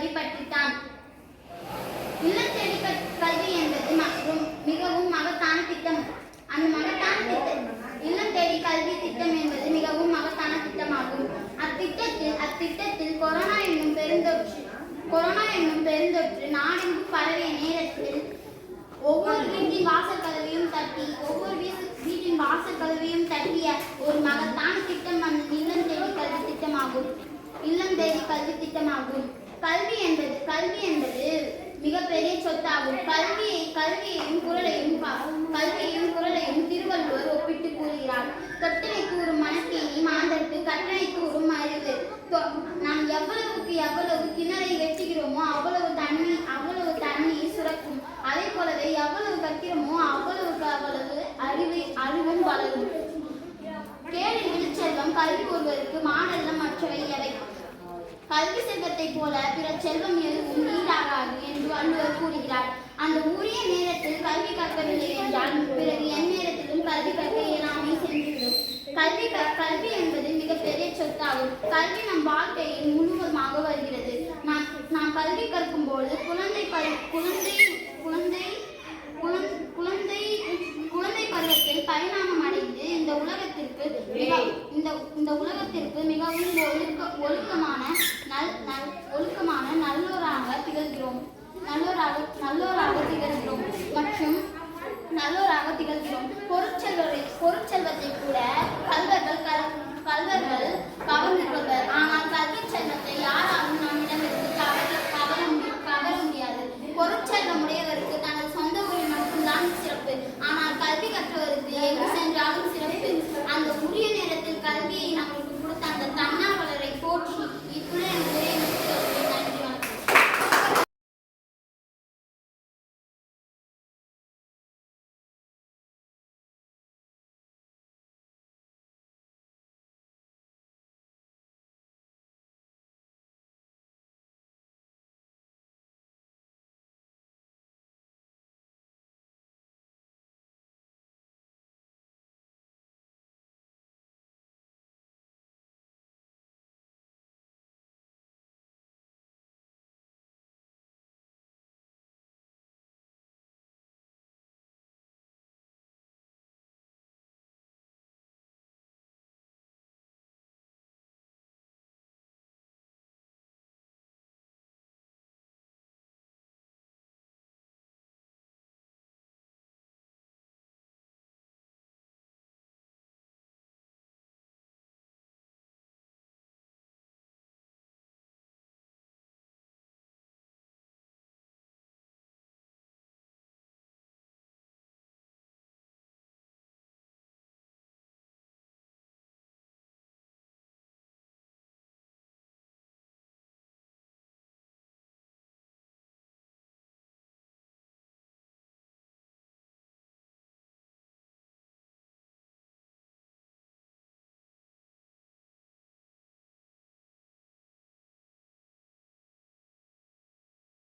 கல்வி பற்றித்தான் இல்லத்தேடி கல்வி என்பது மற்றும் மிகவும் மகத்தான திட்டம். அந்த மகத்தான திட்டம் இல்லம் தேடி கல்வி திட்டம் என்பது மிகவும் மகத்தான திட்டமாகும். அத்திட்டத்தில் அத்திட்டத்தில் கொரோனா என்னும் பெருந்தொற்று கொரோனா என்னும் பெருந்தொற்று நாடெங்கும் பரவிய நேரத்தில் ஒவ்வொரு வீட்டின் வாசல் கதவையும் தட்டி ஒவ்வொரு வீட்டின் வாசல் கதவையும் தட்டிய ஒரு மகத்தான திட்டம் அந்த இல்லம் தேடி கல்வி திட்டமாகும். இல்லம் தேடி கல்வி திட்டமாகும். கல்வி என்பது கல்வி என்பது மிகப்பெரிய சொத்தாகும். கல்வியை கல்வியையும் குரலையும் கல்வியையும் குரல் கல்வி செல்வத்தை போல பிற செல்வம் எதுவும் ஈடாகாது என்று வள்ளுவர் கூறுகிறார். அந்த உரிய நேரத்தில் கல்வி கற்கவில்லை என்றால் பிறகு எந்நேரத்திலும் கல்வி கற்க இயலாமல் சென்றுவிடும். கல்வி க- கல்வி என்பது மிகப்பெரிய சொத்தாகும். கல்வி நம் வாழ்க்கையில் முழுவதுமாக வருகிறது. நாம் நாம் கல்வி கற்கும் போது குழந்தை குழந்தை குழந்தை குழந்தை குழந்தை பருவத்தில் பரிணாம உலகத்திற்கு இந்த இந்த உலகத்திற்கு மிகவும் ஒழுக்க ஒழுக்கமான நல் நல் ஒழுக்கமான நல்லோராக திகழ்கிறோம். நல்லோராக நல்லோராக திகழ்கிறோம். மற்றும் நல்லோராக திகழ்கிறோம். பொருட்செல்வரை பொருட்செல்வத்தை கூட கல்வர்கள் கல் கல்வர்கள் கவர்ந்து கொள்வர் ஆனால்